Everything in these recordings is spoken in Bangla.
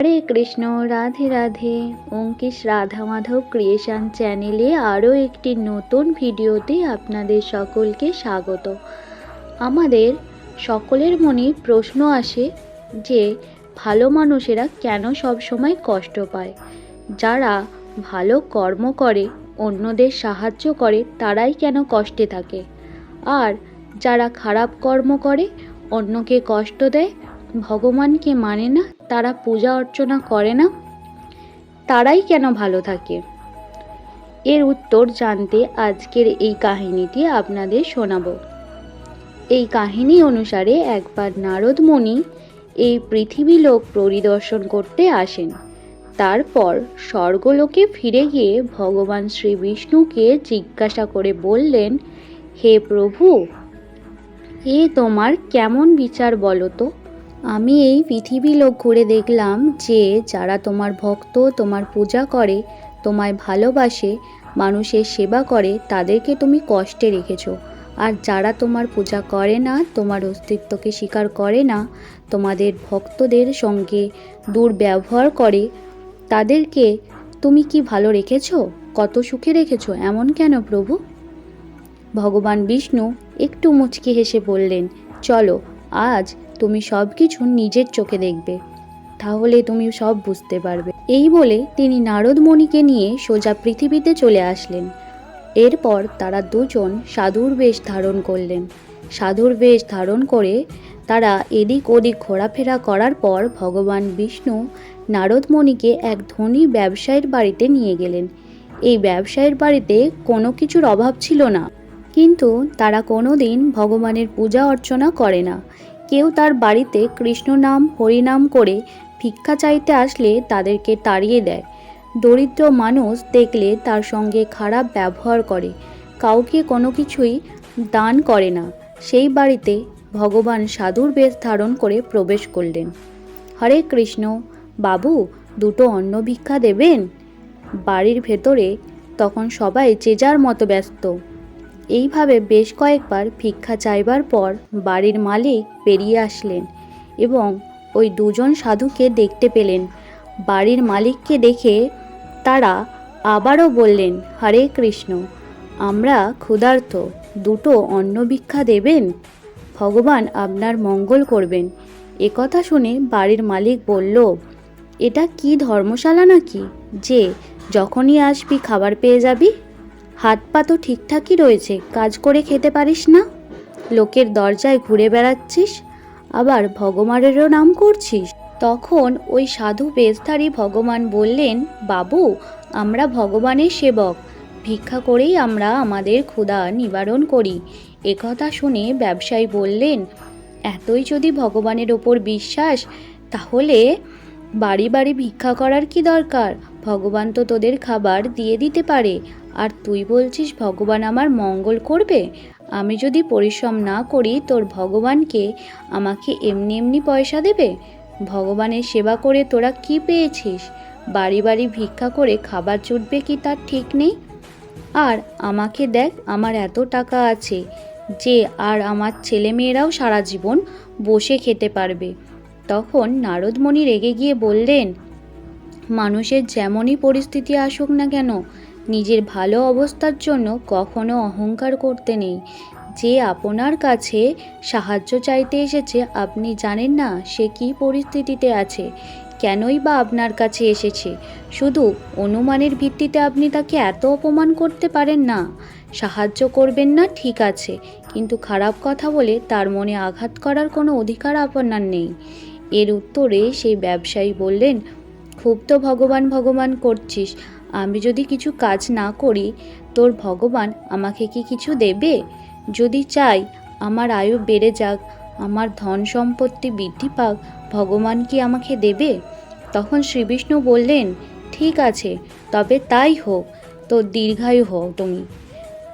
হরে কৃষ্ণ, রাধে রাধে। অঙ্কিশ রাধা মাধব ক্রিয়েশন চ্যানেলে আরও একটি নতুন ভিডিওতে আপনাদের সকলকে স্বাগত। আমাদের সকলের মনে প্রশ্ন আসে যে, ভালো মানুষেরা কেন সবসময় কষ্ট পায়? যারা ভালো কর্ম করে, অন্যদের সাহায্য করে, তারাই কেন কষ্টে থাকে? আর যারা খারাপ কর্ম করে, অন্যকে কষ্ট দেয়, ভগবানকে মানে না তারা পূজা অর্চনা করে না? তারাই কেন ভালো থাকে? এর উত্তর জানতে আজকের এই কাহিনীটি আপনাদের শোনাবো। এই কাহিনী অনুসারে একবার নারদ মুনি এই পৃথিবী লোক পরিদর্শন করতে আসেন। তারপর স্বর্গলোকে ফিরে গিয়ে ভগবান শ্রী বিষ্ণুকে জিজ্ঞাসা করে বললেন, হে প্রভু, এ তোমার কেমন বিচার বলো তো? আমি এই পৃথিবী লোক ঘুরে দেখলাম যে যারা তোমার ভক্ত, তোমার পূজা করে, তোমায় ভালোবাসে, মানুষের সেবা করে, তাদেরকে তুমি কষ্টে রেখেছো। আর যারা তোমার পূজা করে না, তোমার অস্তিত্বকে স্বীকার করে না, তোমাদের ভক্তদের সঙ্গে দুর্ব্যবহার করে, তাদেরকে তুমি কি ভালো রেখেছ? কত সুখে রেখেছ? এমন কেন প্রভু? ভগবান বিষ্ণু একটু মুচকি হেসে বললেন, চলো, আজ তুমি সব কিছু নিজের চোখে দেখবে। তাহলে তুমি সব বুঝতে পারবে। এই বলে তিনি নারদ মণিকে নিয়ে সোজা পৃথিবীতে চলে আসলেন। এরপর তারা দুজন সাধুর বেশ ধারণ করলেন। সাধুর বেশ ধারণ করে তারা এদিক ওদিক ঘোরাফেরা করার পর ভগবান বিষ্ণু নারদমণিকে এক ধনী ব্যবসায়ীর বাড়িতে নিয়ে গেলেন। এই ব্যবসায়ীর বাড়িতে কোনো কিছুর অভাব ছিল না। কিন্তু তারা কোনো দিন ভগবানের পূজা অর্চনা করে না। কেউ তার বাড়িতে কৃষ্ণ নাম, হরিনাম করে ভিক্ষা চাইতে আসলে তাদেরকে তাড়িয়ে দেয়। দরিদ্র মানুষ দেখলে তার সঙ্গে খারাপ ব্যবহার করে। কাউকে কোনো কিছুই দান করে না। সেই বাড়িতে ভগবান সাধুর বেশ ধারণ করে প্রবেশ করলেন। হরে কৃষ্ণ, বাবু, দুটো অন্ন ভিক্ষা দেবেন? বাড়ির ভেতরে তখন সবাই যে যার মতো ব্যস্ত। এইভাবে বেশ কয়েকবার ভিক্ষা চাইবার পর বাড়ির মালিক বেরিয়ে আসলেন এবং ওই দুজন সাধুকে দেখতে পেলেন। বাড়ির মালিককে দেখে তারা আবারও বললেন, হরে কৃষ্ণ, আমরা ক্ষুধার্ত, দুটো অন্ন ভিক্ষা দেবেন? ভগবান আপনার মঙ্গল করবেন। একথা শুনে বাড়ির মালিক বলল, এটা কি ধর্মশালা নাকি? যে যখনই আসবি খাবার পেয়ে যাবি? হাত পা তো ঠিকঠাকই রয়েছে, কাজ করে খেতে পারিস না? লোকের দরজায় ঘুরে বেড়াচ্ছিস, আবার ভগবানেরও নাম করছিস? তখন ওই সাধু বেশধারী ভগবান বললেন, বাবু, আমরা ভগবানের সেবক। ভিক্ষা করেই আমরা আমাদের ক্ষুধা নিবারণ করি। একথা শুনে ব্যবসায়ী বললেন, এতই যদি ভগবানের ওপর বিশ্বাস, তাহলে বাড়ি বাড়ি ভিক্ষা করার কি দরকার? ভগবান তো তোদের খাবার দিয়ে দিতে পারে। আর তুই বলছিস ভগবান আমার মঙ্গল করবে? আমি যদি পরিশ্রম না করি, তোর ভগবানকে আমাকে এমনি এমনি পয়সা দেবে? ভগবানের সেবা করে তোরা কি পেয়েছিস? বাড়ি বাড়ি ভিক্ষা করে খাবার জুটবে কি তার ঠিক নেই? আর আমাকে দেখ, আমার এত টাকা আছে যে আর আমার ছেলেমেয়েরাও সারা জীবন বসে খেতে পারবে। তখন নারদমণি রেগে গিয়ে বললেন মানুষের যেমনই পরিস্থিতি আসুক না কেন, নিজের ভালো অবস্থার জন্য কখনো অহংকার করতে নেই। যে আপনার কাছে সাহায্য চাইতে এসেছে, আপনি জানেন না সে কী পরিস্থিতিতে আছে, কেনই বা আপনার কাছে এসেছে। শুধু অনুমানের ভিত্তিতে আপনি তাকে এত অপমান করতে পারেন না। সাহায্য করবেন না, ঠিক আছে, কিন্তু খারাপ কথা বলে তার মনে আঘাত করার কোনো অধিকার আপনার নেই। এর উত্তরে সেই ব্যবসায়ী বললেন খুব তো ভগবান ভগবান করছিস। আমি যদি কিছু কাজ না করি, তোর ভগবান আমাকে কি কিছু দেবে? যদি চাই, আমার আয়ু বেড়ে যাক, আমার ধন সম্পত্তি বৃদ্ধি পাক, ভগবান কি আমাকে দেবে? তখন শ্রীবিষ্ণু বললেন, ঠিক আছে, তবে তাই হোক তোর দীর্ঘায়ু হোক তুমি।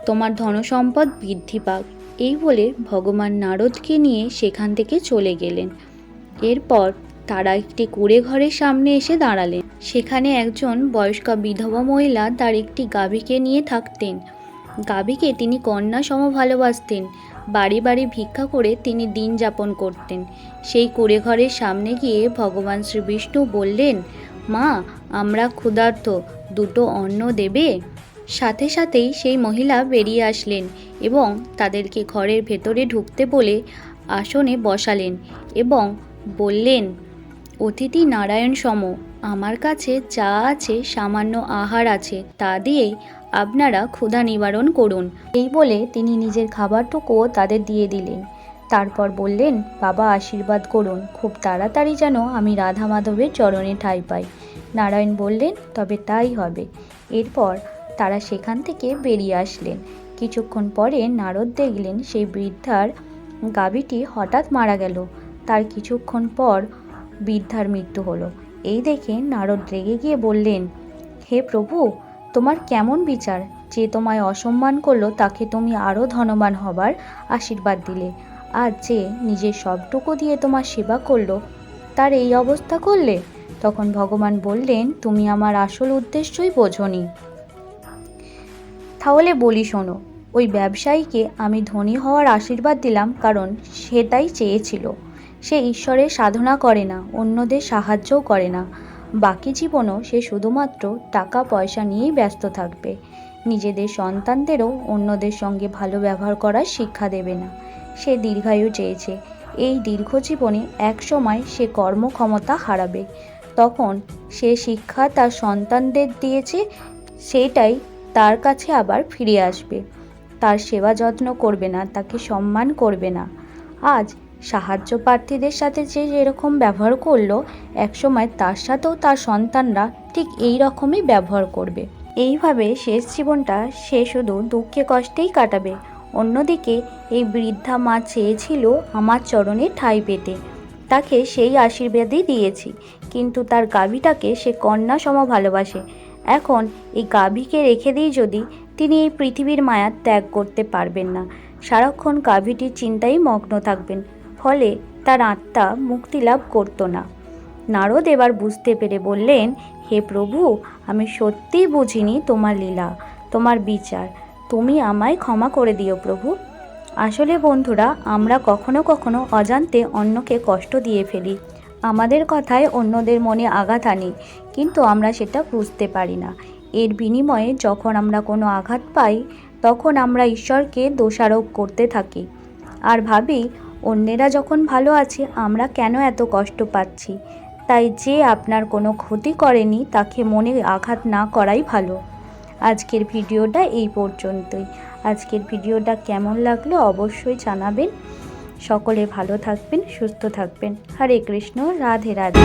তোমার ধনসম্পদ বৃদ্ধি পাক। এই বলে ভগবান নারদকে নিয়ে সেখান থেকে চলে গেলেন। এরপর তারা একটি কুড়ে ঘরের সামনে এসে দাঁড়ালেন। সেখানে একজন বয়স্ক বিধবা মহিলা তার একটি গাভীকে নিয়ে থাকতেন। গাভীকে তিনি কন্যা সম ভালোবাসতেন। বাড়ি বাড়ি ভিক্ষা করে তিনি দিন যাপন করতেন। সেই কুড়ে ঘরের সামনে গিয়ে ভগবান শ্রী বিষ্ণু বললেন, মা, আমরা ক্ষুধার্ত, দুটো অন্ন দেবে? সাথে সাথেই সেই মহিলা বেরিয়ে আসলেন এবং তাদেরকে ঘরের ভেতরে ঢুকতে বলে আসনে বসালেন এবং বললেন অতিথি নারায়ণ সম, আমার কাছে যা আছে, সামান্য আহার আছে, তা দিয়েই আপনারা ক্ষুধা নিবারণ করুন। এই বলে তিনি নিজের খাবারটুকুও তাদের দিয়ে দিলেন। তারপর বললেন, বাবা, আশীর্বাদ করুন। খুব তাড়াতাড়ি যেন আমি রাধা মাধবের চরণে ঠাঁই পাই। নারায়ণ বললেন, তবে তাই হবে। এরপর তারা সেখান থেকে বেরিয়ে আসলেন। কিছুক্ষণ পরে নারদ দেখলেন সেই বৃদ্ধার গাভীটি হঠাৎ মারা গেল। তার কিছুক্ষণ পর বৃদ্ধার মৃত্যু হলো। এই দেখে নারদ রেগে গিয়ে বললেন, হে প্রভু, তোমার কেমন বিচার? যে তোমায় অসম্মান করল, তাকে তুমি আরও ধনবান হবার আশীর্বাদ দিলে। আর যে নিজের সবটুকু দিয়ে তোমার সেবা করল, তার এই অবস্থা করলে? তখন ভগবান বললেন, তুমি আমার আসল উদ্দেশ্যই বোঝনি। তাহলে বলি শোনো, ওই ব্যবসায়ীকে আমি ধনী হওয়ার আশীর্বাদ দিলাম কারণ সেটাই চেয়েছিল। সে ঈশ্বরের সাধনা করে না, অন্যদের সাহায্যও করে না। বাকি জীবনও সে শুধুমাত্র টাকা পয়সা নিয়েই ব্যস্ত থাকবে। নিজেদের সন্তানদেরও অন্যদের সঙ্গে ভালো ব্যবহার করার শিক্ষা দেবে না। সে দীর্ঘায়ু চেয়েছে। এই দীর্ঘ জীবনে এক সময় সে কর্মক্ষমতা হারাবে। তখন সে শিক্ষা তার সন্তানদের দিয়েছে, সেটাই তার কাছে আবার ফিরে আসবে। তার সেবা যত্ন করবে না, তাকে সম্মান করবে না। আজ সাহায্য প্রার্থীদের সাথে যে যেরকম ব্যবহার করল, একসময় তার সাথেও তার সন্তানরা ঠিক এই রকমই ব্যবহার করবে। এইভাবে শেষ জীবনটা সে শুধু দুঃখে কষ্টেই কাটাবে। অন্যদিকে এই বৃদ্ধা মা চেয়েছিল আমার চরণে ঠাঁই পেতে। তাকে সেই আশীর্বাদই দিয়েছি, কিন্তু তার গাভীটাকে সে কন্যা সম ভালোবাসে। এখন এই গাভীকে রেখে দিই যদি তিনি এই পৃথিবীর মায়া ত্যাগ করতে পারবেন না, সারাক্ষণ গাভীটির চিন্তায় মগ্ন থাকবেন। ফলে তার আত্মা মুক্তি লাভ করতো না। নারদ এবার বুঝতে পেরে বললেন, হে প্রভু, আমি সত্যিই বুঝিনি তোমার লীলা, তোমার বিচার। তুমি আমায় ক্ষমা করে দিও প্রভু। আসলে বন্ধুরা, আমরা কখনো কখনো অজান্তে অন্যকে কষ্ট দিয়ে ফেলি। আমাদের কথায় অন্যদের মনে আঘাত আনি, কিন্তু আমরা সেটা বুঝতে পারি না। এর বিনিময়ে যখন আমরা কোনো আঘাত পাই, তখন আমরা ঈশ্বরকে দোষারোপ করতে থাকি। আর ভাবি অন্যেরা যখন ভালো আছে, আমরা কেন এত কষ্ট পাচ্ছি? তাই যে আপনার কোনো ক্ষতি করেনি, তাকে মনে আঘাত না করাই ভালো। আজকের ভিডিওটা এই পর্যন্তই। আজকের ভিডিওটা কেমন লাগল অবশ্যই জানাবেন। সকলে ভালো থাকবেন, সুস্থ থাকবেন। হরে কৃষ্ণ, রাধে রাধে।